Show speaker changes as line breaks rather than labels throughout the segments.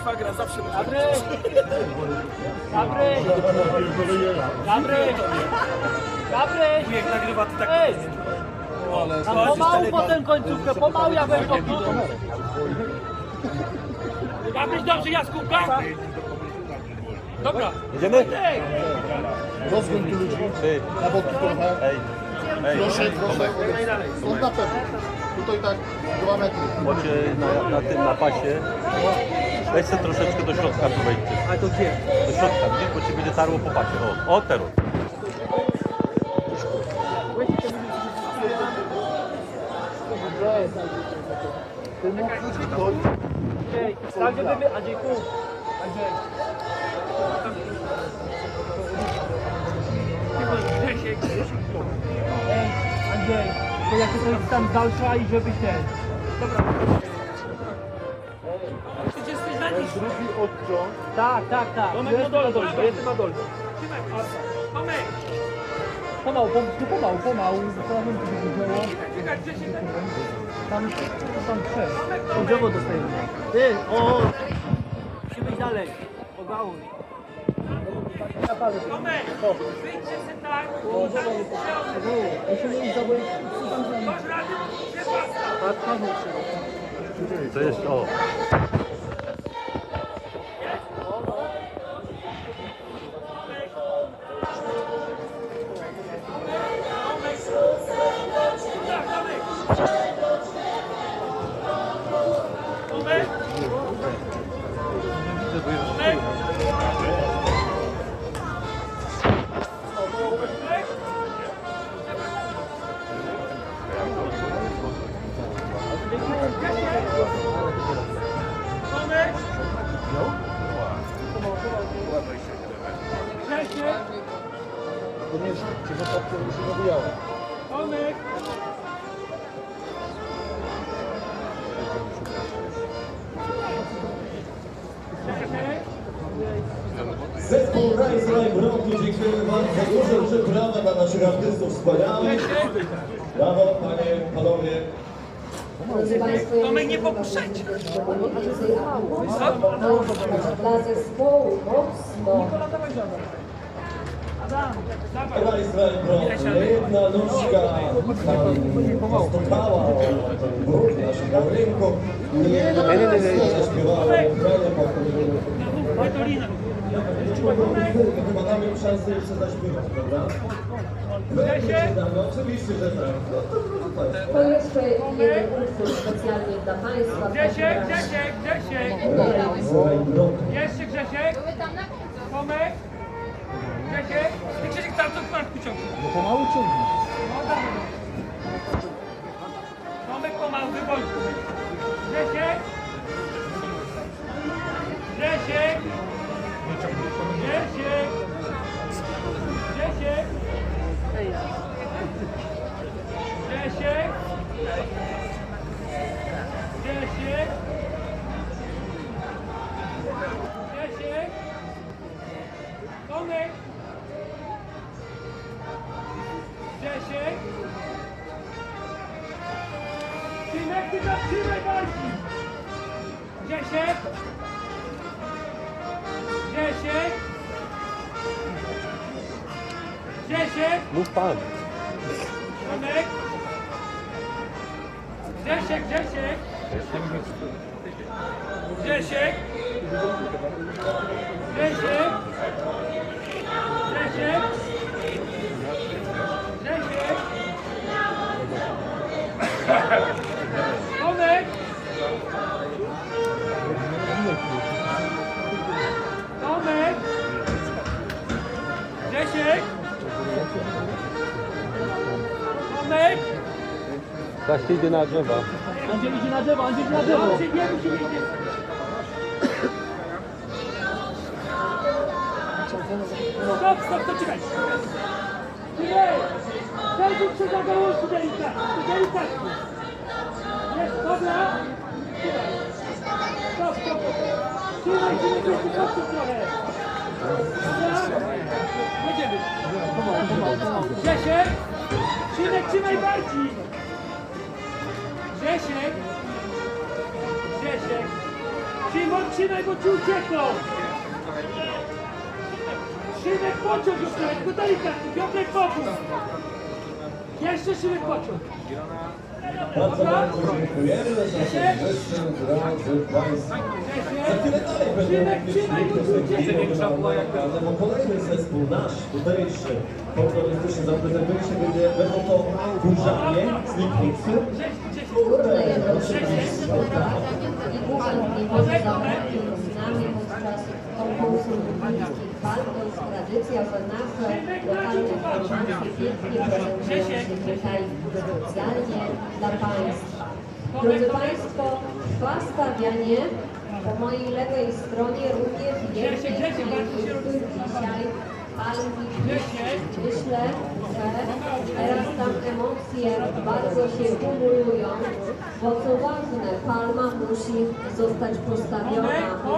Szwagra zawsze będzie.
Dobry! Dobry! Dobry! Dobry!
Jak nagrywa, to tak
Ej!
ale
Tam pomału potem końcówkę, pomału ja bym popił. Ma być dobrze jaskółka? Dobra.
Jedziemy?
Ej!
Rozgląd tu ludzi. Na boki trochę.
Ej. Ej.
Proszę, proszę. Stąd na pewno. Tutaj tak dwa metry.
Bocie na, na tym na pasie. Weź się troszeczkę do środka tu wejdźcie.
A to gdzie?
Do środka, widzisz, bo ci będzie tarło po pasie. O, o teraz.
Ej, tak żeby wy... Andrzejku! Andrzej! Ej, Andrzej, to jak to jest tam dalsza i żebyś ten... Dobra. Ty jesteś na niż.
Drugi odciąg.
Tak, tak, tak.
Tomek na
na
dole,
dole, jestem na dole.
Tomek!
Pomału, pom, tu pomału, pomału. Pomału, tu się dzieło. Tam, tam trzech. To drzewo dostajemy. Ty, o! Musimy iść dalej. O gałąź.
Tomek, wyjdźcie się tak,
Musimy iść za
masz.
To jest, o.
się.
Tomek.
Zespół Rise Live Roku, dziękujemy Wam za dużo, brawa dla naszych artystów wspaniałych. Brawo, Panie, Panowie.
Drodzy Państwo, ja
Tomek, nie popuszczajcie.
Dla zespołu mocno.
Live Roku, nie jedna nóżka tam stopała o ten brud naszego rynku. Nie jedna nóżka zaśpiewała Ukrainę po Chyba damy im szansę jeszcze zaśpiewać, prawda? Oczywiście, że tak. No Państwa.
To jeszcze jeden utwór specjalnie dla Państwa.
Grzesiek, Grzesiek, Grzesiek.
Rise Live Roku.
Jeszcze Grzesiek. Tomek. Grzesiek. Ty Grzesiek tam to masz pociągnąć.
No pomału
Zatrzymaj bardziej! Grzesiek! Grzesiek! Grzesiek!
Mów pan.
Tomek! Grzesiek! Grzesiek! Grzesiek! Grzesiek!
Właśnie idzie na drzewa.
Andrzej idzie na drzewo, Andrzej idzie na drzewo.
Stop, stop, stop, czekaj! Zajrzyj się za gałązki delikatnie, delikatnie! Jest, dobra! Trzymaj. Stop, stop! Trzymaj się, nie się kopcie trochę! Jedziemy! Grzesiek! Szymek, trzymaj bardziej! Grzesiek! Grzesiek!
Szymon, trzymaj, bo ci uciekną! Szymek pociąg dostałeś, tylko delikatnie, Piotrek pokój! Jeszcze Szymek pociąg!
Bardzo, bardzo dziękujemy za ten występ, drodzy Państwo. Za chwilę dalej będą
trzymaj,
jakieś
bo
kolejny zespół nasz, tutejszy, folklorystyczny zaprezentuje się, będzie, będą to Górzanie z Lipnicy.
Tradycja, że nasze lokalne formacje pięknie prezentują się tutaj specjalnie dla Państwa. Drodzy Państwo, trwa stawianie po mojej lewej stronie również jednej z dzisiaj palmi. Myślę, że teraz tam emocje bardzo się kumulują, bo co ważne, palma musi zostać postawiona,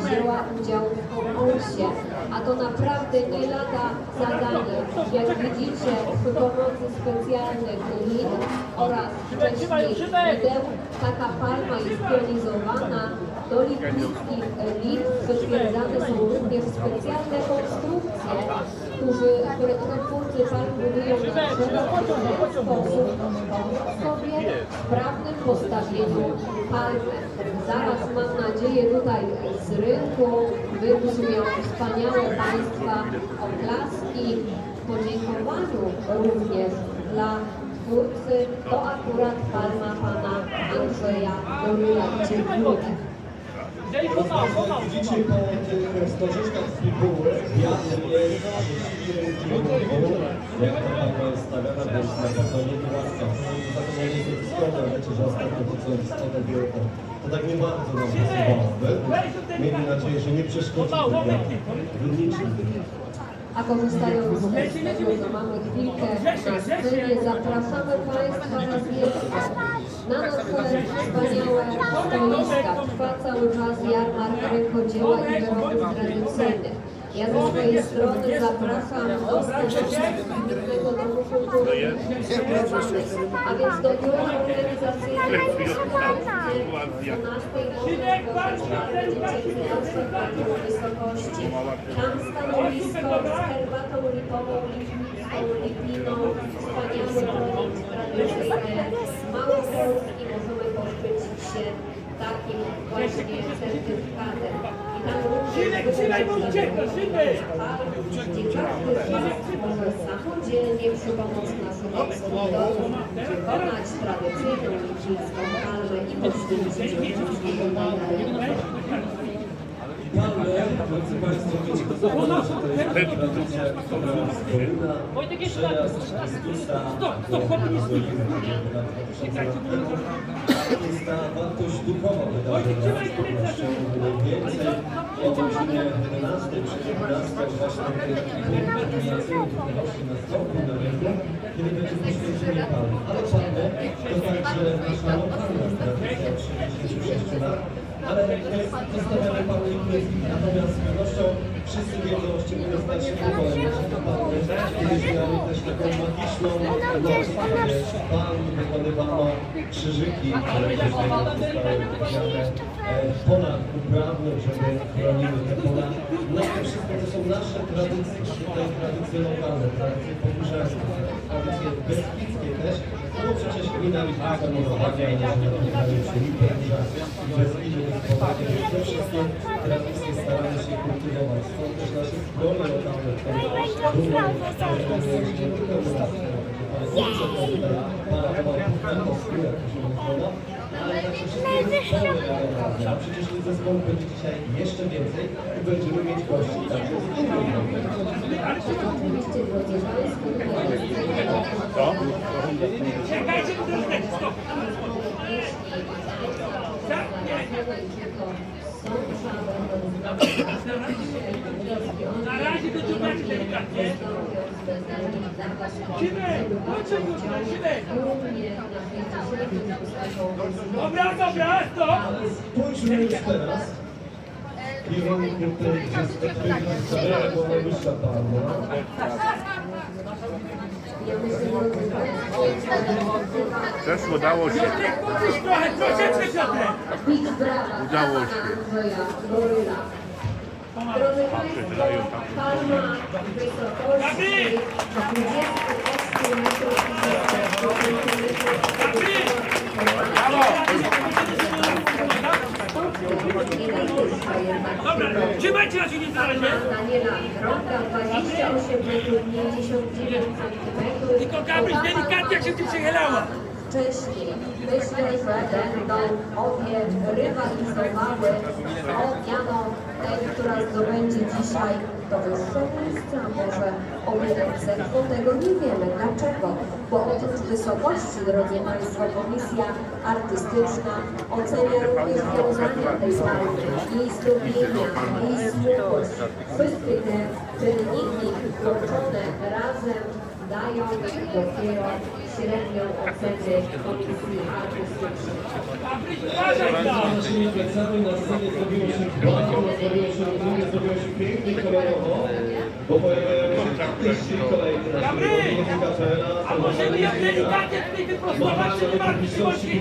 wzięła udział w konkursie, a to naprawdę nie lada zadanie. Jak widzicie, przy pomocy specjalnych lin oraz wcześniej wideł, taka palma jest pionizowana. Do lipnickich lin przytwierdzane są również specjalne konstrukcje, którzy, które twórcy palm budują na szeroki sposób, sobie w sprawnym postawieniu palmy. Zaraz mam nadzieję tutaj z rynku wybrzmią wspaniałe Państwa oklaski w podziękowaniu również dla twórcy, to akurat palma pana Andrzeja Doryla. Dziękuję.
Widzicie po tych stożyczkach z figury, wiatr jest kierunku, jak ta palma jest stawiana, więc na pewno nie głaska. Za to nie jest skromne, wiecie, że ostatnio to co istotę było, to, to tak nie bardzo nam pasowało. My Mieli nadzieję, że nie przeszkodzi niczym.
A korzystając z tego, że mamy chwilkę na scenie, zapraszamy Państwa jeszcze na nasze wspaniałe stoiska. Trwa cały czas jarmark rękodzieła i wyrobów tradycyjnych. Ja ze swojej strony zapraszam do Stowarzysznego Domu Kultury a więc do biura organizacyjnego o 12 wysokości. Tam stanowisko z herbatą lipową, lipiną, produkt tradycyjny. Małopolski możemy poszczycić się takim właśnie certyfikatem. I tam
Szymek!
gdzie każdy z nas może samodzielnie przy pomocy naszych eksploratorów wykonać tradycyjną lipińską palmę i poświęcić ją
Palmy, drodzy Państwo, to
Wojtek, jeszcze raz. Stop, stop, chłopie, nie stój.
jest ta wartość duchowa wydarzenia z pewnością najwięcej. O godzinie 11 czy 15 właśnie wynosi nastąpi na rynku, kiedy będzie poświęcenie Panu. Ale Palmy to także nasza Ale zostawiamy Panu Lipnicki. Natomiast z pewnością wszyscy wiedzą, szczególnie starsi pokolenia, że to Palmy kiedyś miały też taką magiczną noc, z palm wykonywano krzyżyki, które później zostały wykupione ponad uprawne, żeby chroniły te pola. No to wszystko to są nasze tradycje, tutaj tradycje lokalne, tradycje pogórzewskie, tradycje beskidzkie też. No przecież gmina Morawania, nie się Lipięża, Beskidy, Gospodarze, te wszystkie tradycje staramy się kultywować. Stąd też nasze zbroje lokalne, które dumą nie tylko u nas, ale także wszystkie zespoły regionalne. A przecież tych zespołów będzie dzisiaj jeszcze więcej i będziemy mieć gości
Państwo,
Czekajcie, to jest stop! Na razie to ciągniecie delikatnie. Dobra, dobra, stop!
Spójrzmy już teraz była najwyższa parna.
Ja myślę, drodzy Państwo,
Też udało się. Udało się.
Drodzy Państwo, palma wysokości 28 metrów i najwyższa jednak
Dobra, trzymajcie na siebie na razie.
Daniela Drąga 28 metrów 59 centymetrów.
Tylko Gabryś delikatnie jak się tym przychylała.
wcześniej. Myślę, że będą obie rywalizowały o miano która zdobędzie dzisiaj to wyższe miejsce, a może obie ręce. Tego nie wiemy. Dlaczego? Bo oprócz wysokości, drodzy Państwo, Komisja Artystyczna ocenia również wiązania tej walki, jej strumienia, jej smukłość. Wszystkie te czynniki połączone razem dają dopiero średnią ocenę Komisji Artystycznej.
Naszymi plecami na scenie zrobiło się bardzo, zrobiło się rozumie, zrobiło się pięknie kolorowo, bo pojawiają się artyści kolejny na
Gabryś!
kapela.
A może mi jak delikatnie tutaj wyprostować, czy nie ma
publiczności